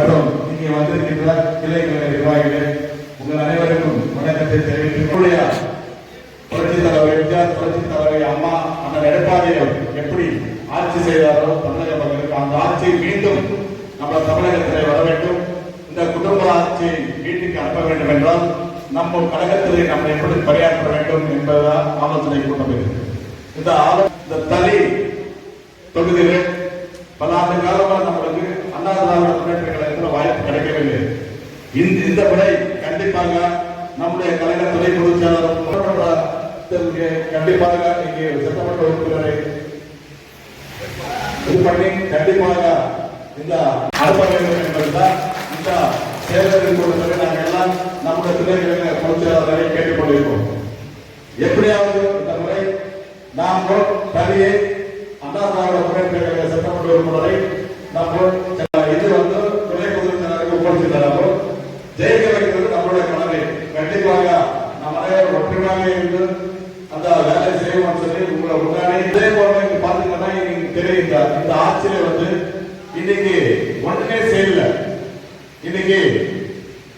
மற்றும் இங்கே வந்திருக்கின்ற கிளை நிர்வாகிகள் நிர்வாகிகளே உங்கள் அனைவருக்கும் வணக்கத்தை தெரிவித்துக் புரட்சி தலைவர் எம்ஜிஆர் புரட்சி தலைவர் அம்மா அண்ணன் எடப்பாடியார் எப்படி ஆட்சி செய்தாரோ தமிழக மக்களுக்கு அந்த ஆட்சியை மீண்டும் நம்ம தமிழகத்திலே வர வேண்டும். இந்த குடும்ப ஆட்சியை வீட்டுக்கு அனுப்ப வேண்டும் என்றால் நம்ம கழகத்திலே நம்ம எப்படி பணியாற்ற வேண்டும் என்பதுதான் ஆலோசனை கூட்டம் இந்த ஆலோ இந்த தனி தொகுதியிலே பல ஆண்டு காலமாக நம்மளுக்கு அண்ணா திராவிட முன்னேற்ற கழகத்தில் வாய்ப்பு கிடைக்கவில்லை இந்த இந்த முறை கண்டிப்பாக நம்முடைய கழக துணை பொதுச் செயலாளர் கண்டிப்பாக இங்கே சட்டமன்ற உறுப்பினரை இது பண்ணி கண்டிப்பாக இந்த என்பதுதான் இந்த செயலரின் பொறுத்தவரை நாங்கள் எல்லாம் நம்முடைய துணை கழக பொதுச் கேட்டுக்கொண்டிருக்கோம் எப்படியாவது இந்த முறை நாம் தனியே அண்ணா திராவிட முன்னேற்ற கழக சட்டமன்ற உறுப்பினரை நம்ம இது வந்து துணை பொதுச் செயலாளருக்கு ஒப்படைத்திருந்தாரோ ஜெயிக்க வைக்கிறது நம்முடைய கடமை கண்டிப்பாக நாம் அனைவரும் என்று அந்த வேலை செய்வோம் சொல்லி உங்களை உடனே இதே போல நீங்க பாத்தீங்கன்னா இன்னைக்கு தெரியுங்க இந்த ஆட்சியில வந்து இன்னைக்கு ஒண்ணுமே செய்யல. இன்னைக்கு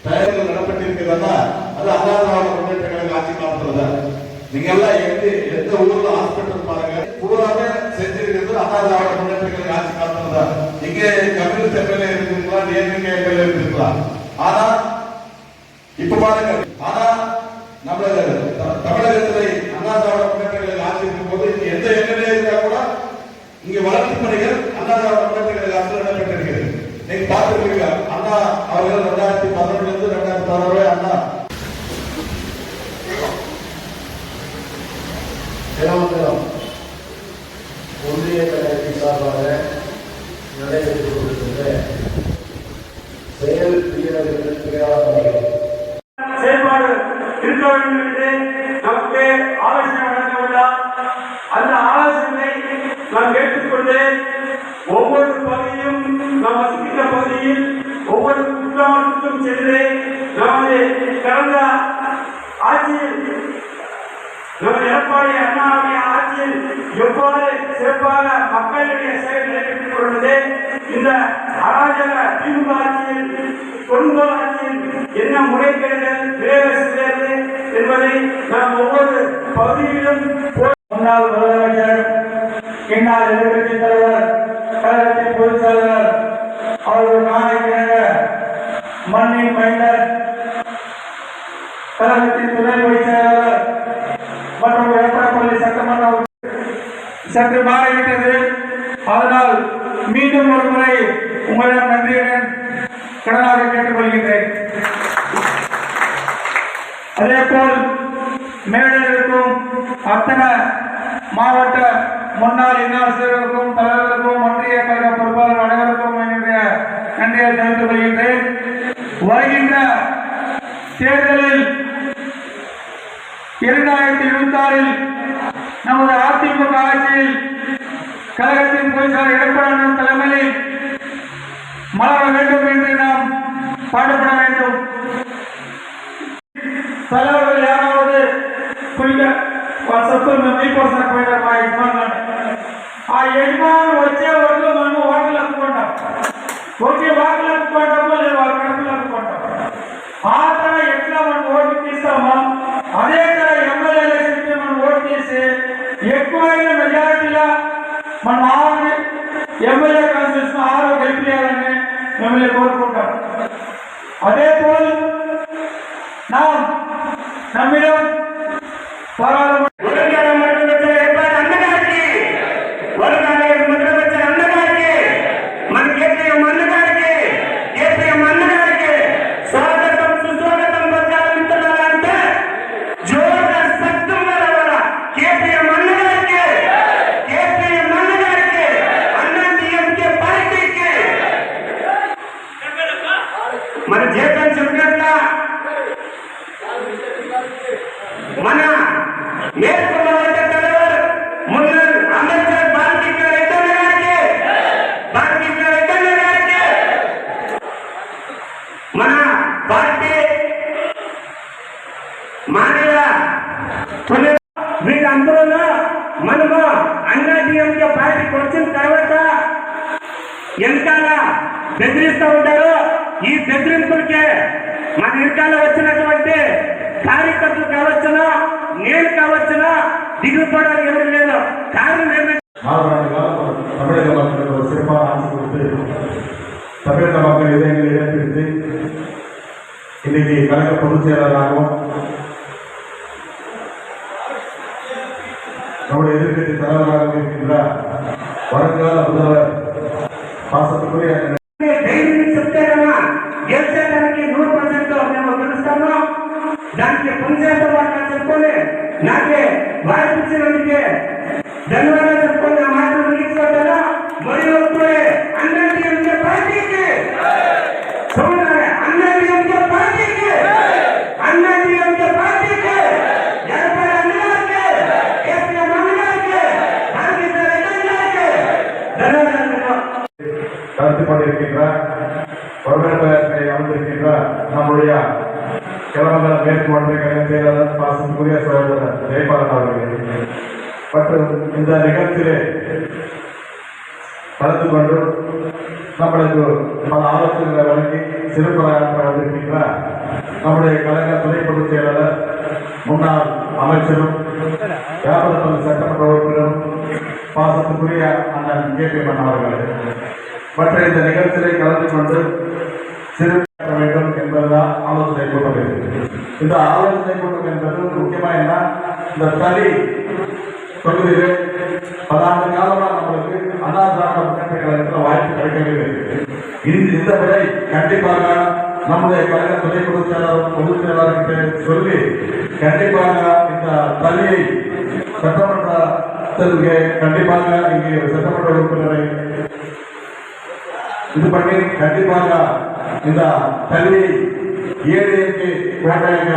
தயாரிகள் நடப்பட்டிருக்கிறதா? அது அண்ணா திராவிட ஆட்சி காலத்துல நீங்க எல்லாம் எந்த எந்த ஊர்ல ஹாஸ்பிட்டல் பாருங்க. பூராமே செஞ்சிருக்கிறது அண்ணா திராவிட ஆட்சி காலத்துல இங்க கம்யூனிஸ்ட் எம்எல்ஏ இருக்குங்களா? டிஎம்கே எம்எல்ஏ இருக்குங்களா ஆனா இப்ப பாருங்க. தமிழகத்திலே அண்ணா திராவிட முன்னேற்ற ஆட்சி இருக்கும் போது இங்க எந்த எம்எல்ஏ இருந்தா கூட இங்க வளர்ச்சி பணிகள் அண்ணா திராவிட முன்னேற்ற கழக நடைபெற்றிருக்கிறது நீங்க பார்த்துருக்கீங்க அண்ணா அவர்கள் ரெண்டாயிரத்தி பதினொன்றுல இருந்து ரெண்டாயிரத்தி பதினொன்று அண்ணா தினமந்திரம் ஒன்றிய கழகத்தின் சார்பாக நடைபெற்றுக் கொண்டிருக்கின்ற செயல் வீரர்கள் பேராளர் பணிகள் செயல்பாடு இருக்க வேண்டும் என்று நமக்கு ஆலோசனை வழங்கவுள்ளார் அந்த ஆலோசனை நாம் கேட்டுக்கொண்டு ஒவ்வொரு பகுதியும் நாம் வசிக்கின்ற பகுதியில் ஒவ்வொரு குக்கிராமத்துக்கும் சென்று நமது கடந்த ஆட்சியில் நமது எடப்பாடி அண்ணாவுடைய ஆட்சியில் எவ்வாறு சிறப்பாக மக்களுடைய சேவை நடைபெற்றுக் கொண்டது இந்த அராஜக திமுக ஆட்சியில் தொண்ணூறு ஆட்சியில் என்ன முறைகேடுகள் நிறைவேறுகிறது என்பதை நாம் ஒவ்வொரு பகுதியிலும் போய் முன்னாள் முதலமைச்சர் இந்நாள் எதிர்கட்சி தலைவர் வேண்டும் என்று நாம் பாடுபட வேண்டும் தலைவர்கள் யாராவது குறிக்க சொத்து மெய்ப்போசன போயிடப்பா மக்கள் இதயங்கள் இழப்பித்து இன்றைக்கு கழக பொதுச் செயலாளராகவும் நம்முடைய எதிர்கட்சி தலைவராகவும் இருக்கின்றார். வருங்கால முதல்வர் பாசத்துக்குரிய ஜெயபாலன் மற்றும் இந்த நிகழ்ச்சியிலே கலந்து கொண்டு நம்மளுக்கு பல ஆலோசனைகளை வழங்கி சிறப்பாக வந்திருக்கின்ற நம்முடைய கழக துணை பொதுச் செயலாளர் முன்னாள் அமைச்சரும் வியாபாரத்துறை சட்டமன்ற உறுப்பினரும் பாசத்துக்குரிய அண்ணன் கே பி மன்னன் அவர்களே மற்ற இந்த நிகழ்ச்சியை கலந்து கொண்டு சிறப்பாக வேண்டும் என்பதுதான் ஆலோசனை கூட்டம் இந்த ஆலோசனை கூட்டம் என்பது முக்கியமாக என்ன? இந்த தனி தொகுதியிலே பல ஆண்டு காலமா நம்மளுக்கு அண்ணா திராவிட முன்னேற்ற கழகத்தில் வாய்ப்பு கிடைக்கவில்லை இந்த இந்த முறை கண்டிப்பாக நம்முடைய கழக துணை பொதுச் செயலாளர் பொதுச் செயலாளர்கிட்ட சொல்லி கண்டிப்பாக இந்த தனியை சட்டமன்றத்திற்கு கண்டிப்பாக இங்கே சட்டமன்ற உறுப்பினரை இது பண்ணி கண்டிப்பாக இந்த கல்வியை ஏழைக்கு வேண்டாங்க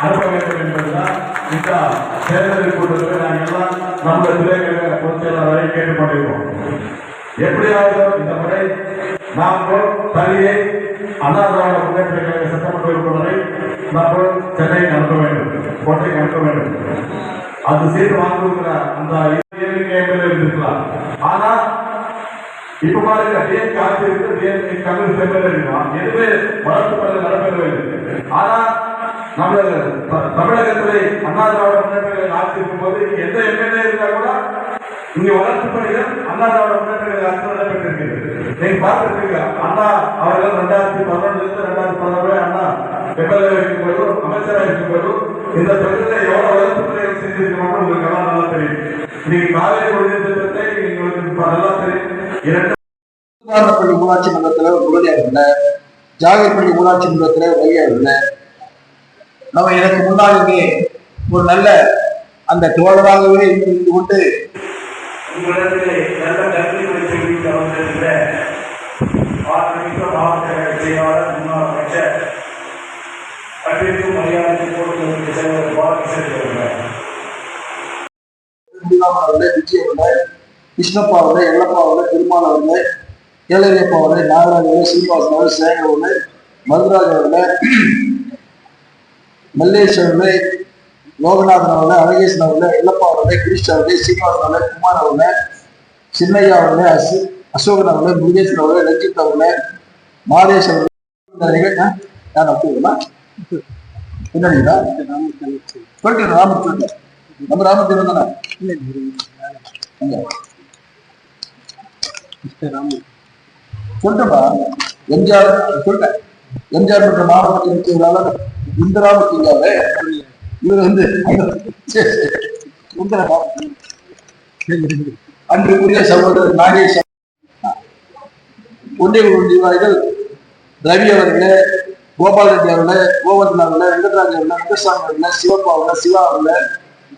அனுப்ப வேண்டும் என்பதுதான் இந்த தேர்தல் கூட்டத்தில் நாங்கள் எல்லாம் நம்முடைய துறைகளை பொதுச் கேட்டுக்கொண்டிருக்கோம். எப்படியாவது இந்த முறை நாம் தனியை அண்ணா திராவிட முன்னேற்ற கழக சட்டமன்ற உறுப்பினரை நாம் சென்னைக்கு அனுப்ப வேண்டும் கோட்டை அனுப்ப வேண்டும். அது சீட்டு வாங்குகிற அந்த ஏழு எம்எல்ஏ இருந்திருக்கலாம். ஆனா இப்ப பாருங்க டிஎம் காசு இருக்கு டிஎம் கம்யூனிஸ்ட் எம்எல்ஏ இருக்கலாம் எதுவுமே வளர்த்து நடைபெறவில்லை ஆனா நம்ம த- தமிழகத்திலே அண்ணா திராவிட முன்னேற்ற கழக ஆட்சி இருக்கும்போது எந்த எம்எல்ஏ இருந்தால் கூட இங்க வளர்ச்சி பணிகள் அண்ணா திராவிட முன்னேற்ற கழக ஆட்சி நடைபெற்றிருக்கிறது. நீங்க பார்த்துருக்கீங்க அண்ணா அவர்கள் ரெண்டாயிரத்தி பதினொன்றுலேருந்து ரெண்டாயிரத்தி பதினொன்று அண்ணா எம்எல்ஏ இருக்கும்போது அமைச்சராக இருக்கும்போது இந்த தொகுதியில் எவ்வளவு வளர்ச்சி பணிகள் செஞ்சிருக்கணும் உங்களுக்கு எல்லாம் நல்லா தெரியும். நீங்க காவேரி குடிநீர் திட்டத்தை உங்களுக்கு இப்ப நல்லா தெரியும். இரண்டு பள்ளி ஊராட்சி மன்றத்தில் ஒரு உறுதியாக இருந்தேன் ஜாகிர்பள்ளி ஊராட்சி மன்றத்தில் வழியாக இருந்தேன் நம்ம எனக்கு முன்னால் இங்கே ஒரு நல்ல அந்த தோழராகவே இருந்து கொண்டு கிருஷ்ணப்பா அவர்களே எல்லப்பா அவர்களே பெருமாள் அவர்களே ஏழரியப்பா அவர்களே நாகராஜ் அவர்களே சீனிவாசன் அவர்களே சேகர் அவர்களே மதுராஜ் அவர்களே மல்லேஷ் அவர்களே லோகநாதன் அவர்களே அழகேசன் அவர்களே எல்லப்பா அவர்களே கிருஷ்ண அவர்களே சீனிவாசன் அவர்களே குமார் அவர்களே சின்னையா அவர்களே அசு அசோகன் அவர்களே முருகேசன் அவர்களே ரஞ்சித் அவர்களே மாதேஷ் அவர்களே இந்த நிகழ்ச்சி நான் ஒப்புங்களா என்னடா சொல்லிட்டு நம்ம ராமச்சந்திரன் தானே சொல்றா எம்ஜிஆர் சொல்றேன் எம்ஜிஆர் என்ற மாவட்டத்தில் இருக்கிறதால இந்த ராமச்சந்திராவே இவர் வந்து சரி, அன்றுக்குரிய சகோதரர் நாகேஷ் ஒன்றிய குழு நிர்வாகிகள் ரவி அவர்களே கோபால் ரெட்டி அவர்களே கோவர்தன் அவர்களே வெங்கட்ராஜ் அவர்களே வெங்கட்சாமி அவர்களே சிவப்பா அவர்களே சிவா அவர்களே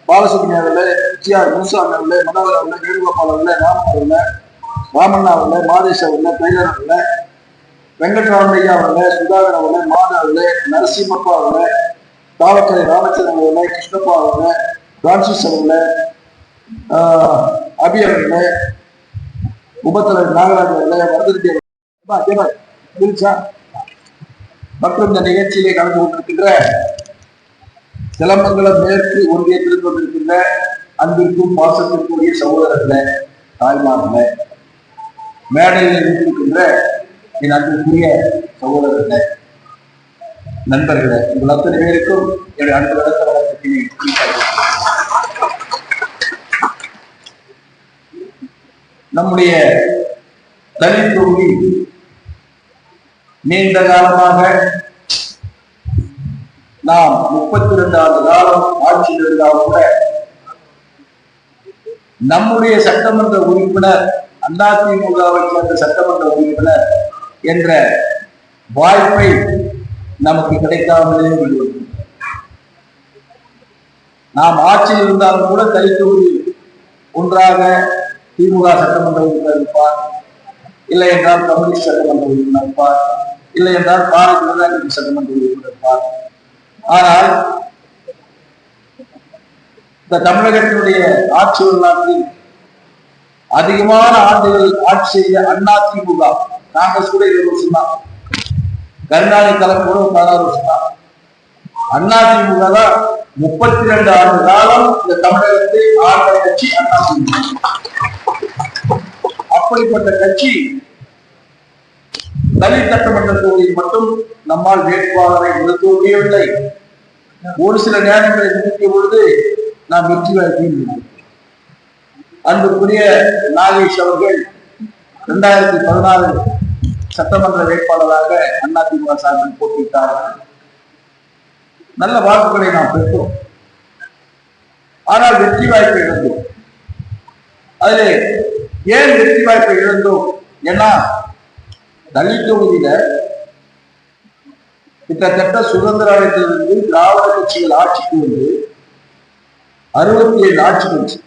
பாலசுப்ரமணிய அவர்களே ஜிஆர் முனுசாமி அவர்களே மனோகர் அவர்களே வேணுகோபால் அவர்களே ராமன் அவர்களே ராமண்ணா அவர்களே மாதேஷ் அவர்களே டைலர் அவர்களே வெங்கட்ராமையா அவர்களே சுதாகர் அவர்களே மாதா அவர்களே நரசிம்மப்பா அவர்களே தாவக்கரை ராமச்சந்திரன் அவர்களே கிருஷ்ணப்பா அவர்களே பிரான்சிஸ் அவர்களே ஆஹ், அபி அவர்களே உபத்தலைவர் நாகராஜ் அவர்களே வரதரெட்டி அவர்கள் அப்பா, மற்றும் இந்த நிகழ்ச்சியிலே கலந்து கொண்டிருக்கின்ற சிலமங்கலம் மேற்கு ஒன்றிய ஒன்றியத்தில் கொண்டிருக்கின்ற அன்பிற்கும் பாசத்திற்குரிய சகோதரர்களே தாய்மார்களே மேடையில் இருந்திருக்கின்ற என் அன்பிற்குரிய சகோதரர்களே நண்பர்களே உங்கள் அத்தனை பேருக்கும் என்னுடைய அன்பு கடத்த வழக்கத்தினை நம்முடைய தனி தொகுதி நீண்ட காலமாக நாம் முப்பத்தி ரெண்டு ஆண்டு காலம் ஆட்சியில் இருந்தால் கூட நம்முடைய சட்டமன்ற உறுப்பினர் அதிமுகவை சேர்ந்த சட்டமன்ற உறுப்பினர் என்ற வாய்ப்பை நமக்கு கிடைக்காமலே நாம் ஆட்சியில் இருந்தாலும் கூட தனித்தொகுதி ஒன்றாக திமுக சட்டமன்ற உறுப்பினர் இருப்பார் இல்லை என்றால் கம்யூனிஸ்ட் சட்டமன்ற உறுப்பினர் இருப்பார் இல்லை என்றால் பாரதிய ஜனதா கட்சி சட்டமன்ற உறுப்பினர் இருப்பார் ஆனால் இந்த தமிழகத்தினுடைய ஆட்சி வரலாற்றில் அதிகமான ஆண்டுகள் ஆட்சி செய்த அண்ணா திமுக காங்கிரஸ் கூட இருபது வருஷம் தான் கருணாநிதி தலைமை கூட பதினாறு வருஷம் தான் அண்ணா திமுக தான் முப்பத்தி ரெண்டு ஆண்டு காலம் இந்த தமிழகத்தை ஆண்ட கட்சி அண்ணா திமுக அப்படிப்பட்ட கட்சி தலித் சட்டமன்ற தொகுதியில் மட்டும் நம்மால் வேட்பாளரை நிறுத்த முடியவில்லை. ஒரு சில நேரங்களை நிறுத்திய பொழுது நாம் வெற்றி வாய்ப்பு அன்புக்குரிய நாகேஷ் அவர்கள் இரண்டாயிரத்தி பதினாறு சட்டமன்ற வேட்பாளராக அதிமுக சார்பில் போட்டியிட்டார்கள் நல்ல வாக்குகளை நாம் பெற்றோம். ஆனால் வெற்றி வாய்ப்பை இழந்தோம். அதிலே ஏன் வெற்றி வாய்ப்பை இழந்தோம் ஏன்னா தலித் தொகுதியில கிட்டத்தட்ட சுதந்திர அடைந்ததிலிருந்து திராவிட கட்சிகள் ஆட்சிக்கு வந்து அறுபத்தி ஏழு ஆட்சி கட்சி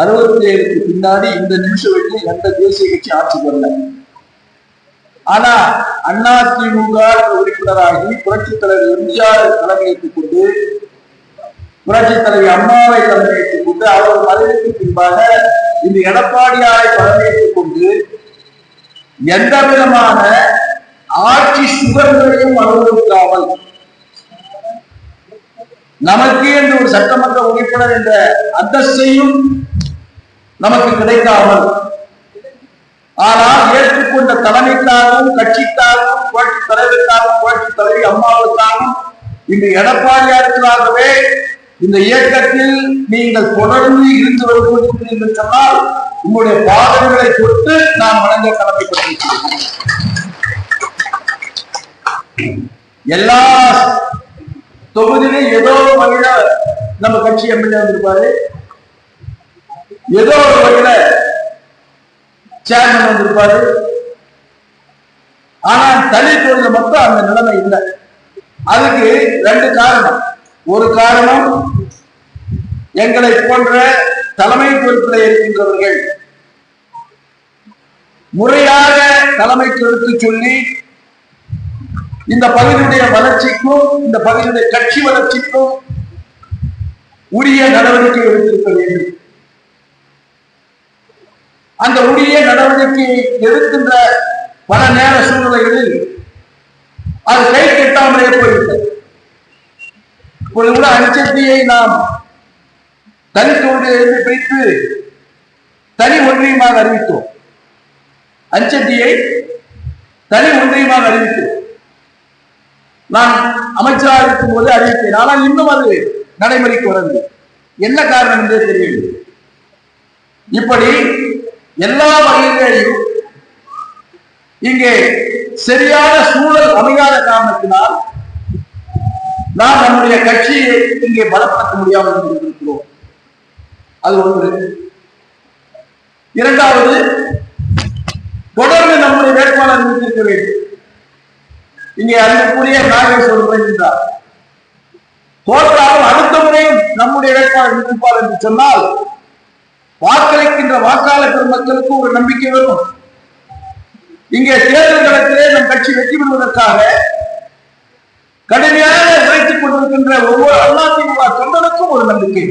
அறுபத்தி ஏழுக்கு பின்னாடி இந்த நிமிஷம் வரைக்கும் எந்த தேசிய கட்சி ஆட்சிக்கு வரல. ஆனா அண்ணா திமுக உறுப்பினராகி புரட்சி தலைவர் எம்ஜிஆர் தலைமையேற்றுக் கொண்டு புரட்சி தலைவி அம்மாவை தலைமையேற்றுக் கொண்டு அவர் மறைவுக்கு பின்பாக இந்த எடப்பாடியாரை தலைமையேற்றுக் கொண்டு எந்த விதமான ஆட்சி சுதந்திரையும் அனுபவிக்காமல் நமக்கு என்று ஒரு சட்டமன்ற உறுப்பினர் என்ற அந்தஸ்தையும் நமக்கு கிடைக்காமல் ஆனால் ஏற்றுக்கொண்ட தலைமைக்காகவும் கட்சிக்காகவும் புரட்சி தலைவருக்காகவும் புரட்சி தலைவி அம்மாவுக்காகவும் இந்த எடப்பாடியாருக்காகவே இந்த இயக்கத்தில் நீங்கள் தொடர்ந்து இருந்து வருகிறீர்கள் என்று சொன்னால் உங்களுடைய பாதங்களை தொட்டு நான் வணங்க கடமைப்பட்டிருக்கிறேன் எல்லா தொகுதியிலும் ஏதோ ஒரு வகையில நம்ம கட்சி எம்எல்ஏ வந்திருப்பாரு. ஏதோ ஒரு வகையில சேர்மன் வந்திருப்பாரு. ஆனா தனி தொழில மட்டும் அந்த நிலைமை இல்லை. அதுக்கு ரெண்டு காரணம். ஒரு காரணம் எங்களை போன்ற தலைமை பொறுப்பில் இருக்கின்றவர்கள் முறையாக தலைமைக்கு எடுத்து சொல்லி இந்த பகுதியுடைய வளர்ச்சிக்கும் இந்த பகுதியுடைய கட்சி வளர்ச்சிக்கும் உரிய நடவடிக்கை எடுத்திருக்க வேண்டும். அந்த உரிய நடவடிக்கை எடுக்கின்ற பல நேர சூழ்நிலைகளில் அது கை கெட்டாமலே போய்விட்டது. இப்பொழுது கூட அஞ்சத்தியை நாம் தனித்தொழிலிருந்து பிரித்து தனி ஒன்றியமாக அறிவித்தோம். அஞ்சத்தியை தனி ஒன்றியமாக அறிவித்தோம். நான் அமைச்சராக இருக்கும் போது அறிவித்தேன். ஆனால் இன்னும் அது நடைமுறைக்கு வரவில்லை. என்ன காரணம் என்றே தெரியவில்லை. இப்படி எல்லா வகைகளிலும் இங்கே சரியான சூழல் அமையாத காரணத்தினால் நாம் நம்முடைய கட்சியை இங்கே பலப்படுத்த முடியாமல் இருக்கிறோம். அது ஒன்று. இரண்டாவது தொடர்ந்து நம்முடைய வேட்பாளர் இருக்க வேண்டும். இங்கே அன்புக்குரிய நாகேஸ்வரர் வருகின்றார் தோற்றாலும் அடுத்த முறையும் நம்முடைய வேட்பாளர் நிற்பார் என்று சொன்னால் வாக்களிக்கின்ற வாக்காளர் பெருமக்களுக்கு ஒரு நம்பிக்கை வரும். இங்கே தேர்தல் களத்திலே நம் கட்சி வெற்றி பெறுவதற்காக கடுமையாக உழைத்துக் கொண்டிருக்கின்ற ஒவ்வொரு அதிமுக தொண்டனுக்கும் ஒரு நம்பிக்கை.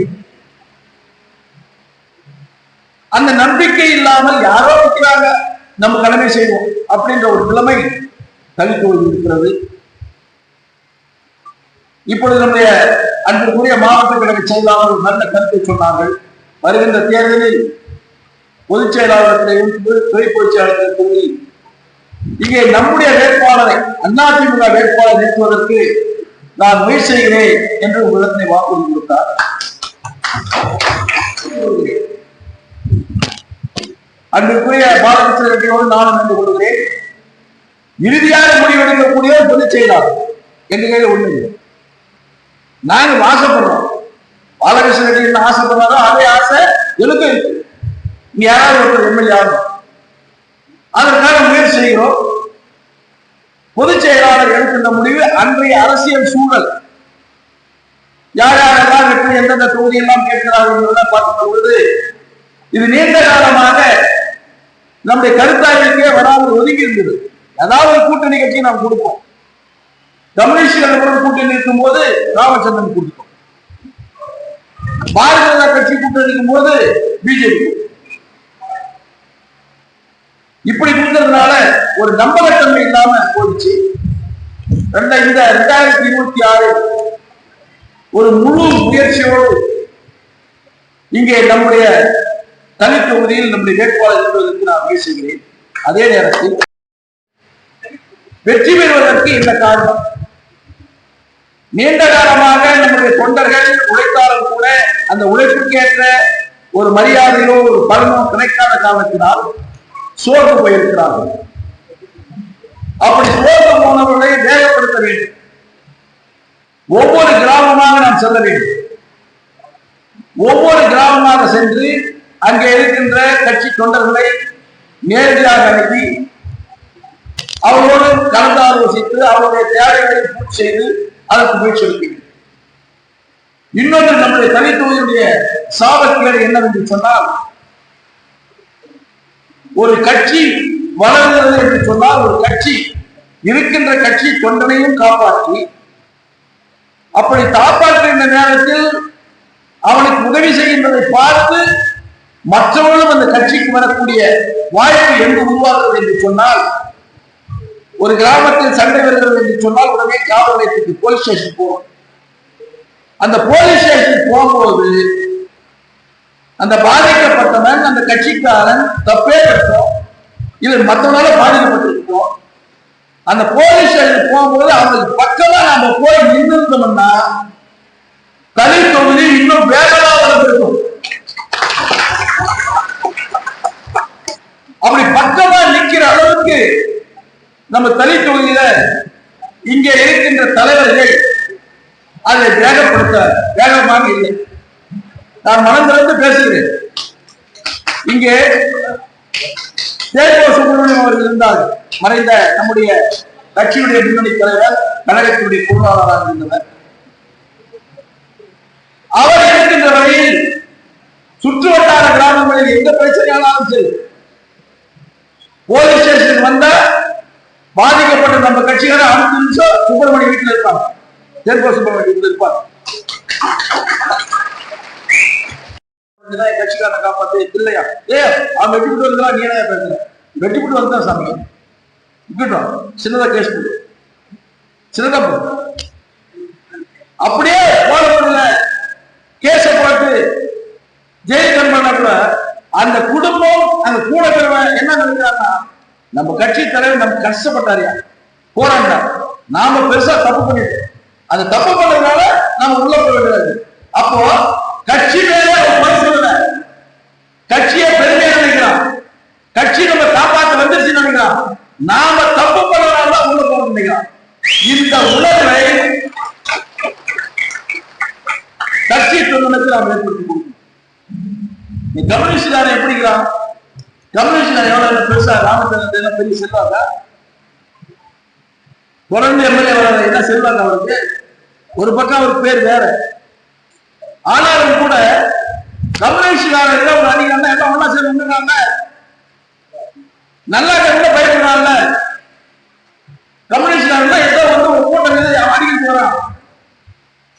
அந்த நம்பிக்கை இல்லாமல் யாரோ இருக்கிறாங்க நம்ம கடமை செய்வோம் அப்படின்ற ஒரு நிலைமை தவித்து இருக்கிறது இப்பொழுது நம்முடைய அன்புக்குரிய மாவட்ட கழக செயலாளர் ஒரு நல்ல கருத்தை சொன்னார்கள். வருகின்ற தேர்தலில் பொதுச் செயலாளர் துறை பொதுச் செயலாளர் கூறி இங்கே நம்முடைய வேட்பாளரை அதிமுக வேட்பாளர் நிறுத்துவதற்கு நான் முயற்சி செய்கிறேன் என்று உங்களிடத்தை வாக்குறுதி கொடுத்தார். அன்றுக்குரிய பாலகிருஷ்ண ரெட்டியோடு நானும் நின்று கொள்கிறேன் இறுதியாக முடிவெடுக்கக்கூடிய பொதுச் செயலாளர் எங்க கையில ஒண்ணு நாங்கள் வாசப்படுறோம் பாலகிருஷ்ண ரெட்டி என்ன ஆசைப்படுறாரோ அதே ஆசை எனக்கு இருக்கு. இங்க யாராவது ஒருத்தர் எம்எல்ஏ ஆகும் அதற்காக முயற்சி செய்கிறோம். பொதுச் செயலாளர் எடுக்கின்ற முடிவு அன்றைய அரசியல் சூழல். யார் யாரெல்லாம் எப்படி எந்தெந்த தொகுதி எல்லாம் கேட்கிறார்கள் என்பதை பார்க்கிற பொழுது இது நீண்ட காலமாக நம்முடைய கருத்தாய்வுக்கே வராமல் ஒதுங்கி இருந்தது. ஏதாவது ஒரு கூட்டணி கட்சி நாம் கொடுப்போம். கம்யூனிஸ்டுகளுடன் கூட்டணி இருக்கும் போது ராமச்சந்திரன் கொடுத்தோம் பாரதிய ஜனதா கட்சி கூட்டணிக்கும் போது பிஜேபி. இப்படி இருந்ததுனால ஒரு நம்பகத்தன்மை இல்லாம போயிடுச்சு. இந்த ரெண்டாயிரத்தி இருபத்தி ஆறு ஒரு முழு முயற்சியோடு இங்கே நம்முடைய தனி தொகுதியில் நம்முடைய வேட்பாளர் என்பதற்கு நான் பேசுகிறேன் அதே நேரத்தில் வெற்றி பெறுவதற்கு இந்த காரணம். நீண்ட காலமாக நம்முடைய தொண்டர்கள் உழைத்தாலும் கூட அந்த உழைப்புக்கேற்ற ஒரு மரியாதையோ ஒரு பலனோ கிடைக்காத காரணத்தினால் சோர்ந்து போயிருக்கிறார்கள். அப்படி சோர்ந்து போனவர்களை வேகப்படுத்த வேண்டும். ஒவ்வொரு கிராமமாக நாம் செல்ல வேண்டும். ஒவ்வொரு கிராமமாக சென்று அங்கே இருக்கின்ற கட்சி தொண்டர்களை நேரடியாக அனுப்பி அவர்களோடு கலந்தாலோசித்து அவருடைய தேவைகளை பூர்த்தி செய்து அதற்கு முயற்சி எடுப்பீங்க. இன்னொன்று நம்முடைய தனித்துவையுடைய சாபக்கேடு என்னவென்று சொன்னால் ஒரு கட்சி வளர்கிறது என்று சொன்னால் ஒரு கட்சி இருக்கின்ற கட்சி தொண்டனையும் காப்பாற்றி அப்படி காப்பாற்றுகின்ற நேரத்தில் அவனுக்கு உதவி செய்கின்றதை பார்த்து மற்றவர்களும் அந்த கட்சிக்கு வரக்கூடிய வாய்ப்பு எங்கு உருவாகிறது என்று சொன்னால் ஒரு கிராமத்தில் சண்டை வருகிறது என்று சொன்னால் உடனே காவல் நிலையத்துக்கு போலீஸ் ஸ்டேஷன் போவோம் அந்த போலீஸ் ஸ்டேஷன் போகும்போது அந்த பாதிக்கப்பட்டவன் அந்த கட்சிக்காரன் தப்பே இருக்கும் இது மற்றவனால பாதிக்கப்பட்டிருக்கோம் அந்த போலீஸ் ஸ்டேஷன் போகும்போது அவங்களுக்கு பக்கமா நாம போய் நின்றுட்டோம்னா தனி தொகுதி இன்னும் வேகமா வளர்ந்துருக்கும். அப்படி பக்கமா நிக்கிற அளவுக்கு நம்ம தனி தொகுதியில இங்கே இருக்கின்ற தலைவர்கள் அதை வேகப்படுத்த வேகமாக இல்லை. நான் மனம் திறந்து பேசுகிறேன். இங்கே தேர்தல் சுப்பிரமணியம் அவர்கள் இருந்தால் மறைந்த நம்முடைய கட்சியுடைய முன்னணி தலைவர் கழகத்தினுடைய பொருளாளராக இருந்தவர். அவர் இருக்கின்ற வகையில் சுற்று வட்டார கிராமங்களில் எந்த பிரச்சனையானாலும் சரி போலீஸ் ஸ்டேஷன் வந்தா பாதிக்கப்பட்ட நம்ம கட்சிக்கார அடுத்த நிமிஷம் சுப்பிரமணிய வீட்டுல இருப்பாங்க. தெற்கோ சுப்பிரமணிய வீட்டுல இருப்பாங்க. கட்சிக்காரனை காப்பாத்து. இல்லையா ஏ அவன் வெட்டி விட்டு வந்தா நீ என்ன பேசுற? வெட்டி விட்டு வந்தா சாமி. இருக்கட்டும் சின்னதா கேஸ் போடு. சின்னதா போடு. அப்படியே போடப்படல கேஸ போட்டு ஜெயில் பண்ண கூட அந்த குடும்பம் அந்த கூட இருக்கிறவன் என்ன நினைக்கிறான்னா நம்ம கட்சி தலைவர் நம்ம கஷ்டப்பட்டாரியா போராண்டார் நாம பெருசா தப்பு பண்ணிட்டோம். அந்த தப்பு பண்ணதுனால நாம உள்ள போக வேண்டியது அப்போ கட்சி மேல பரிசீலனை கட்சியை பெருமையா நினைக்கிறான் கட்சி நம்ம காப்பாத்த வந்துருச்சு நினைக்கிறான் நாம தப்பு பண்ணனால தான் உள்ள போக நினைக்கிறான் இந்த உணர்வை கட்சி தொண்டனுக்கு நாம் ஏற்படுத்தி கொடுக்கணும். நீ கம்யூனிஸ்டாரன் எப்படிங்கிறான் கம்யூனிஸ்டார் எவ்வளவு பெருசா பெரிய செல்வாங்க தொடர்ந்து எம்எல்ஏ வர என்ன செல்வாங்க அவருக்கு? ஒரு பக்கம் அவருக்கு பேர் வேற. ஆனாலும் கூட கம்யூனிஸ்டாரன் ஏதோ ஒரு அணிகள் எல்லாம் ஒன்னா சேர்ந்து வந்துடுறாங்க நல்லா கருந்த பயப்படுறாங்கல்ல கம்யூனிஸ்டாரன் ஏதோ வந்து ஒரு கூட்டம் மீது அடிக்கடி போறான்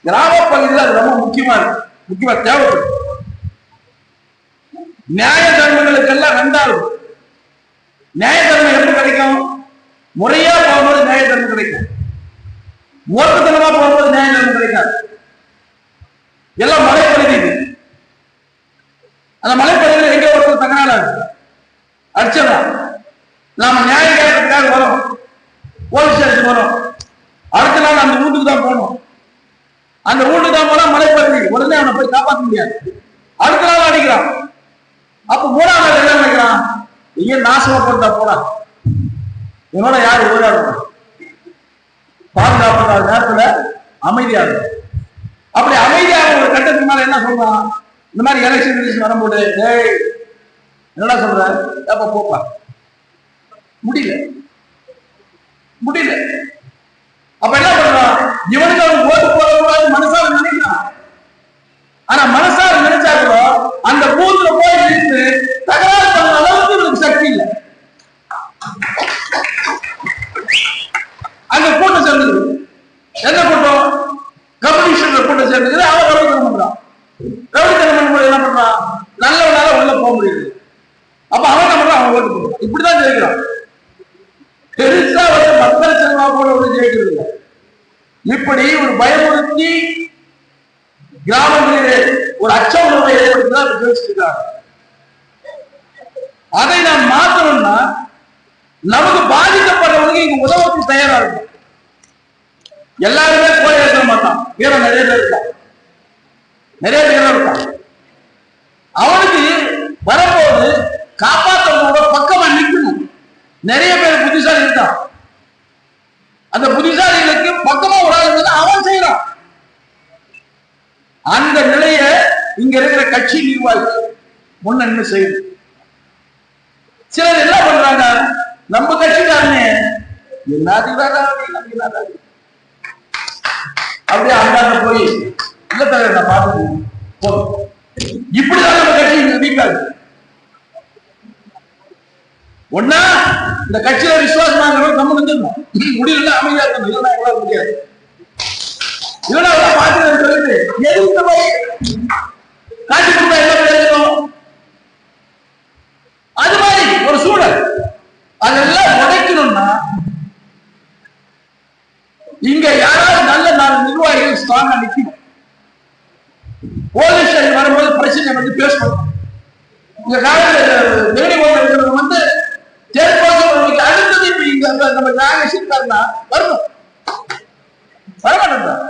கிராம பகுதியில் அது ரொம்ப முக்கியமா இருக்கு. முக்கியமா தேவைப்படும். நியாய தர்மங்களுக்கெல்லாம் ரெண்டாவது நியாய தர்மம் எப்ப கிடைக்கும் முறையா போகும்போது நியாய தர்மம் கிடைக்கும் மூர்க்கத்தனமா போகும்போது நியாய தர்மம் கிடைக்காது எல்லாம் மலைப்பகுதி அந்த மலைப்பகுதியில் எங்க ஒருத்தர் தகனால இருக்கு அர்ச்சனா நாம நியாயம் கேட்கறதுக்காக வரோம் போலீஸ் ஸ்டேஷன் வரோம் அடுத்த நாள் அந்த வீட்டுக்கு தான் போகணும் அந்த வீட்டுக்கு தான் போனா மலைப்பகுதி உடனே அவனை போய் காப்பாற்ற முடியாது அடுத்த நாள் அடிக்கிறான் அப்ப மூணாவது நாள் என்ன நினைக்கிறான் நீங்க நாசமா போட்டா போடா. இவனோட யார் உரையாடணும் பாதுகாப்பு நேரத்துல அமைதியாக இருக்கும் அப்படி அமைதியாக ஒரு கட்டத்துக்கு மேல என்ன சொல்றான்? இந்த மாதிரி எலெக்ஷன் ரிலீஸ் வரும்போது ஏய் என்னடா சொல்ற? அப்ப போப்பா. முடியல. முடியல. அப்ப என்ன பண்றான் இவனுக்கு அவன் ஓட்டு போடக்கூடாது மனசால நினைக்கிறான். ஆனா மனசால நினைச்சா கூட அந்த பூத்துல போய் நின்று தகராறு பண்ண கூட்டம் சேர்ந்தது. என்ன கூட்டம்? கம்யூனிஸ்ட் கூட்டம் சேர்ந்தது. அவன் ரவுடித்தனம் பண்றான் ரவுடித்தனம் என்ன பண்றான் நல்லவனால உள்ள போக முடியுது. அப்ப அவன் என்ன பண்றான்? அவன் ஓட்டு போடுறான். இப்படிதான் ஜெயிக்கிறான். பெருசா வந்து மக்கள் செல்வா கூட வந்து ஜெயிக்கிறது இல்லை. இப்படி ஒரு பயமுறுத்தி கிராமங்களிலே ஒரு அச்ச உணர்வை ஏற்படுத்தி தான் ஜெயிச்சிருக்காங்க அதை நாம் மாற்றணும்னா நமக்கு பாதிக்கப்படுறவங்க இங்க உதவத்துக்கு தயாரா இருக்கும் எல்லாருமே கோயில் இருக்க மாட்டான் வீரம் நிறைய பேர் இருக்கான் நிறைய பேர் இருக்கான் அவனுக்கு வரும்போது காப்பாற்றவங்களோட பக்கமா நிற்கணும் நிறைய பேர் புத்திசாலி இருக்கான். அந்த புத்திசாலிகளுக்கு பக்கமா ஒரு ஆள் அவன் செய்யறான். அந்த நிலைய இங்க இருக்கிற கட்சி நிர்வாகி முன்ன செய்யணும். சிலர் என்ன பண்றாங்க? நம்ம கட்சிக்காரனே என்னதுதாடா நீ, நமக்கு அப்படியே அந்தாண்ட போய் இல்ல தலைவர் நான் பார்த்து போதும் இப்படிதான் நம்ம கட்சி இங்க வீக்காது. ஒன்னா இந்த கட்சியில விசுவாசமா இருக்கிறவங்க நம்ம நின்றுடணும் முடியல அமைதியா இருக்கணும். இல்லைன்னா எவ்வளவு முடியாது. இல்லைன்னா அவ்வளவு பார்த்து சொல்லிட்டு எது இந்த மாதிரி? காட்சி கொடுத்தா என்ன பிரயோஜனம் அது மாதிரி. அதெல்லாம் உடைக்கணும்னா இங்க யாராவது நல்ல நாலு நிர்வாகிகள் ஸ்ட்ராங்கா நிக்கணும். போலீஸ் ஸ்டேஷன் வரும்போது பிரச்சனை வந்து பேசணும். இந்த காலையில் வேணுகோள் இருக்கிறவங்க வந்து தேர்தல் அடுத்தது இப்ப இங்க நம்ம நாகேஷ் இருக்காருன்னா வரணும். வரமாட்டேன்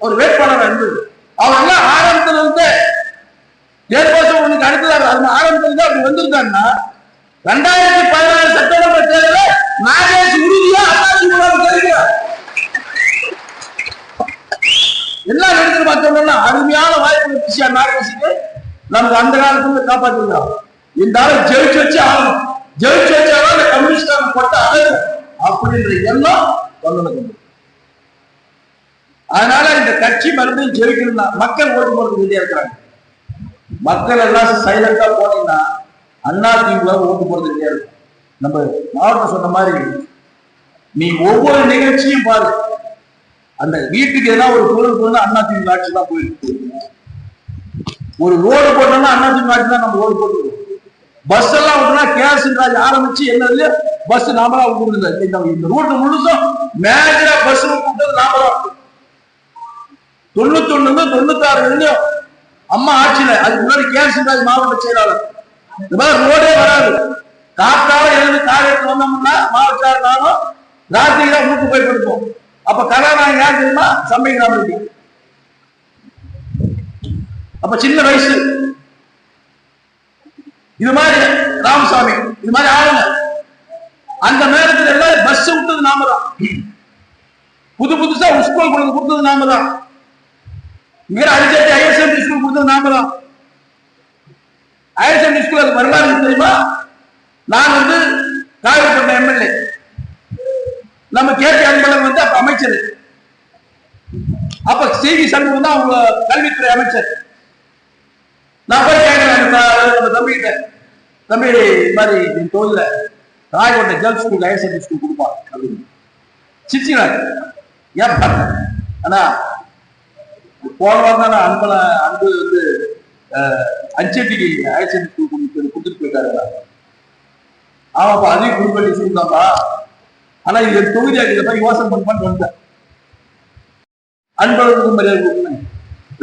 ஒரு வேட்பாளர் இருந்தது அவங்க எல்லாம் ஆரம்பத்துல இருந்து தேர்தல் உனக்கு அடுத்ததாக ஆரம்பத்துல இருந்து அப்படி வந்திருக்காங்கன்னா ரெண்டாயிரத்தி பதினாறு செப்டம்பர் தேர்தலில் நாகேஷ் உறுதியா அதிமுக தெரிகிறார் எல்லா இடத்துல பார்த்தோம்னா அருமையான கட்சியா விஷயா வச்சுட்டு நமக்கு அந்த காலத்துல இருந்து காப்பாத்திருந்தோம் இந்த ஆளை ஜெயிச்சு வச்சு ஆகணும். ஜெயிச்சு வச்சாலும் இந்த கம்யூனிஸ்டான போட்டு அழகும் அப்படின்ற எண்ணம் வந்தது அதனால இந்த கட்சி மறுபடியும் ஜெயிக்கணும்னா மக்கள் ஓட்டு போறது வெளியே இருக்கிறாங்க. மக்கள் எல்லாம் சைலண்டா போனீங்கன்னா அண்ணா திமுக ஓட்டு போறது வெளியே இருக்கும். நம்ம மாவட்டம் சொன்ன மாதிரி நீ ஒவ்வொரு நிகழ்ச்சியும் பாரு. அந்த வீட்டுக்கு ஏதாவது ஒரு பொருள் போனா அண்ணா திமுக ஆட்சி தான் போயிருக்கு. ஒரு ரோடு போட்டோம்னா அண்ணா திமுக தான் நம்ம ரோடு போட்டுருவோம். பஸ் எல்லாம் விட்டுனா கேஎஸ் ராஜ் ஆரம்பிச்சு என்னது பஸ் நாமளா தான் விட்டுருந்தது இந்த இந்த ரூட் முழுசும் மேஜரா பஸ் விட்டது நாமளா தொண்ணூத்தி ஒண்ணுல தொண்ணூத்தாறு வரையும் அம்மா ஆட்சியில அதுக்கு முன்னாடி கேஎஸ் ராஜ் மாவட்ட செயலாளர். இந்த மாதிரி ரோடே வராது. காத்தால எழுந்து கார் எடுத்து வந்தோம்னா மாவட்ட நானும் ராத்திரி தான் வீட்டு போய் படுப்போம். அப்ப கதாநாயகன் யார் தெரியுமா? சம்பை கிராமத்தி அப்ப சின்ன வயசு. இது மாதிரி ராமசாமி இது மாதிரி ஆளுங்க. அந்த நேரத்துல எல்லாம் பஸ் விட்டது நாம தான் புது புதுசா ஸ்கூல் கொடுத்து கொடுத்தது நாம தான் இங்க அடிச்சட்டி ஐஎஸ்எம் ஸ்கூல் கொடுத்தது நாம தான் ஐஎஸ்எம் ஸ்கூல் அது வரலாறு தெரியுமா? நான் வந்து காயப்பட்ட எம்எல்ஏ நம்ம கே. பி அன்பழகன் வந்து அப்ப அமைச்சர். அப்ப சி. வி. சண்முகம் தான் அவங்க கல்வித்துறை அமைச்சர். நான் போய் கேட்கிறேன் நம்ம தம்பிகிட்ட. தம்பி இது மாதிரி என் தொழில Rayakottai girls school higher secondary school கொடுப்பான் அப்படின்னு. சிரிச்சினாரு ஏன் ஆனா போன வாரம் தான் அன்பல அன்பு வந்து அஞ்சட்டிக்கு ஹையர் செகண்டரி ஸ்கூல் கொடுத்து கொடுத்துட்டு போயிட்டாரு ஆமாப்பா அதையும் கொடுக்க வேண்டிய ஸ்கூல் தான்ப்பா. ஆனா இது தொகுதி ஆகிட்ட போய் யோசனை பண்ணி வந்தேன் அன்பழகுக்கு மரியாதை கொடுக்கணும்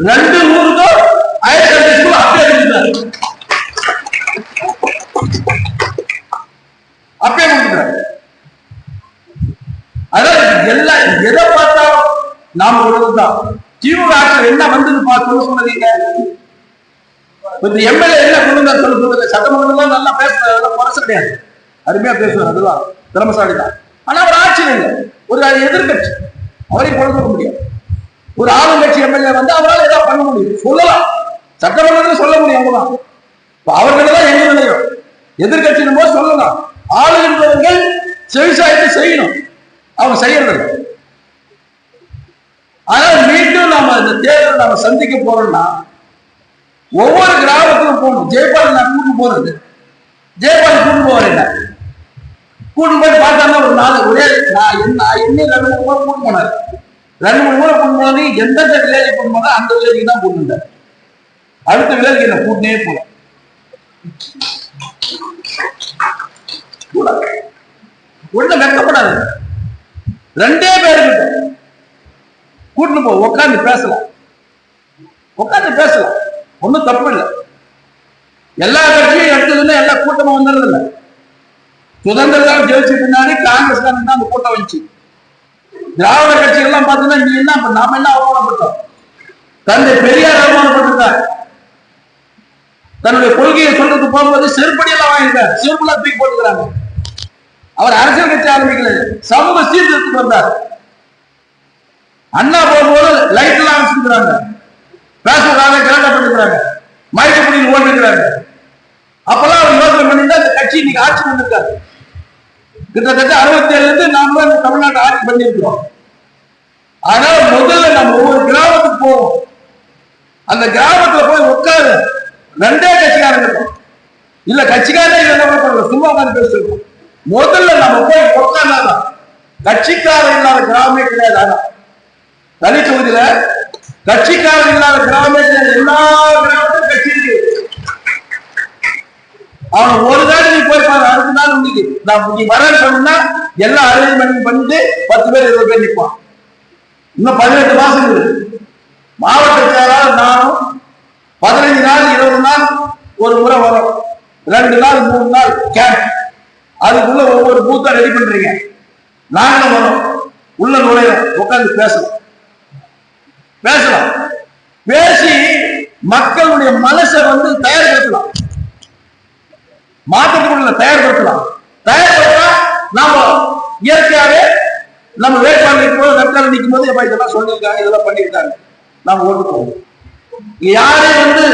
ரெண்டு ஊருக்கும் ஹையர் செகண்டரி ஸ்கூல் அப்படியே கொடுத்தாரு அப்படியே கொடுக்குறாரு அதான் எல்லாம் எதை பார்த்தாலும் நாம உள்ளதுதான் திமுக ஆட்சியில் என்ன வந்தது பார்த்து சொன்னதீங்க இந்த எம்எல்ஏ என்ன கொண்டு வந்தா சொல்ல சொல்லுங்க சட்டமன்றம்லாம் நல்லா பேசுறாரு குறைச்ச கிடையாது அருமையா பேசுவார் அதுதான் திறமசாலி தான் ஆனா அவர் ஆட்சியில் இல்லை ஒரு எதிர்கட்சி அவரையும் கொண்டு வர முடியாது ஒரு ஆளுங்கட்சி எம்எல்ஏ வந்து அவரால் ஏதாவது பண்ண முடியும். சொல்லலாம். சட்டமன்றத்தில் சொல்ல முடியும் அவங்கதான் அவர்கள் தான் எங்க நிலையம் எதிர்கட்சியின் போது சொல்லலாம். ஆளுகின்றவர்கள் விவசாயத்தை செய்யணும். அவங்க செய்யறது ஆனால் மீண்டும் நாம இந்த தேர்தல் நாம சந்திக்க போறோம்னா ஒவ்வொரு கிராமத்துக்கும் போகணும். ஜெயபால் நான் கூட்டு போறது. ஜெயபால் கூட்டு போறேன் கூட்டு போய் பார்த்தாங்க ஒரு நாள் ஒரே நான் என்ன என்ன ரெண்டு மூணு முறை கூட்டு போனார். ரெண்டு மூணு முறை கூட்டு போனது எந்தெந்த வில்லேஜ் கூட்டு போனா அந்த வில்லேஜுக்கு தான் கூட்டு அடுத்த வில்லேஜ் என்ன கூட்டினே போல ஒண்ணு வெக்கப்படாது. ரெண்டே பேருக்கிட்ட. கூட்டிட்டு போ உட்காந்து பேசலாம். உட்காந்து பேசலாம். ஒண்ணும் தப்பு இல்லை எல்லா கட்சியும் எடுத்ததுன்னா எல்லா கூட்டமா வந்துடுறது இல்லை சுதந்திரம் ஜெயிச்ச பின்னாடி காங்கிரஸ் தான் அந்த கூட்டம் வச்சு. திராவிட கட்சிகள்லாம் பார்த்தீங்கன்னா நீ என்ன நாம என்ன அவமானப்பட்டோம் தந்தை பெரியார் அவமானப்பட்டிருக்கார். தன்னுடைய கொள்கையை சொல்றது போகும்போது செருப்படியெல்லாம் வாங்கியிருக்கார். செருப்புல தூக்கி போட்டுக்கிறாங்க. அவர் அரசியல் கட்சி ஆரம்பிக்கல. சமூக சீர்திருத்தம் வந்தார். அண்ணா போகும்போது லைட் எல்லாம் அமைச்சிருக்கிறாங்க பேசுறாங்க கிழக்க பண்ணிக்கிறாங்க மயக்க பண்ணி ஓடிக்கிறாங்க அப்பெல்லாம் அவர் யோசனை பண்ணிட்டு அந்த கட்சி இன்னைக்கு ஆட்சி பண்ணிருக்காரு கிட்டத்தட்ட அறுபத்தி ஏழுல இருந்து நாம தான் இந்த தமிழ்நாட்டை ஆட்சி பண்ணியிருக்கிறோம். ஆனா முதல்ல நம்ம ஒவ்வொரு கிராமத்துக்கு போவோம். அந்த கிராமத்துல போய் உட்காரு. ரெண்டே கட்சிக்காரங்க. இருக்கும் இல்ல கட்சிக்காரே இல்லைன்னா சும்மா உட்காந்து பேசிருக்கோம் முதல்ல நம்ம போய் உட்கார்ந்தாதான். கட்சிக்காரன் இல்லாத கிராமமே கிடையாது தனி தொகுதியில கட்சிக்காரன் இல்லாத கிராமமே கிடையாது. எல்லா கிராமத்தும் கட்சி இருக்கு. அவன் ஒரு நாள் நீ போய் பாரு அடுத்த நாள் உங்களுக்கு நான் நீ வரேன்னு சொன்னா எல்லா அரேஞ்ச்மெண்ட் பண்ணிட்டு பத்து பேர் இருபது பேர் நிற்பான் இன்னும் பதினெட்டு மாசம் இருக்குது மாவட்ட செயலாளர் நானும் பதினைஞ்சு நாள் இருபது நாள் ஒரு முறை வரும். ரெண்டு நாள் மூணு நாள் கேம்ப் அதுக்குள்ள ஒவ்வொரு பூத்தா ரெடி பண்றீங்க. நாங்களும் வரோம். உள்ள நுழையிறோம். உட்காந்து பேசலாம் பேசலாம் பேசி மக்களுடைய மனசை வந்து தயார்படுத்தலாம். மாற்றத்துக்குள்ள தயார்படுத்தலாம். தயார்படுத்தா நாம இயற்கையாவே நம்ம வேட்பாளர் நிற்கும் போது நிற்கும் போது எப்ப இதெல்லாம் சொல்லியிருக்காங்க இதெல்லாம் பண்ணியிருக்காங்க. நாம ஓட்டு போவோம். யாரை வந்து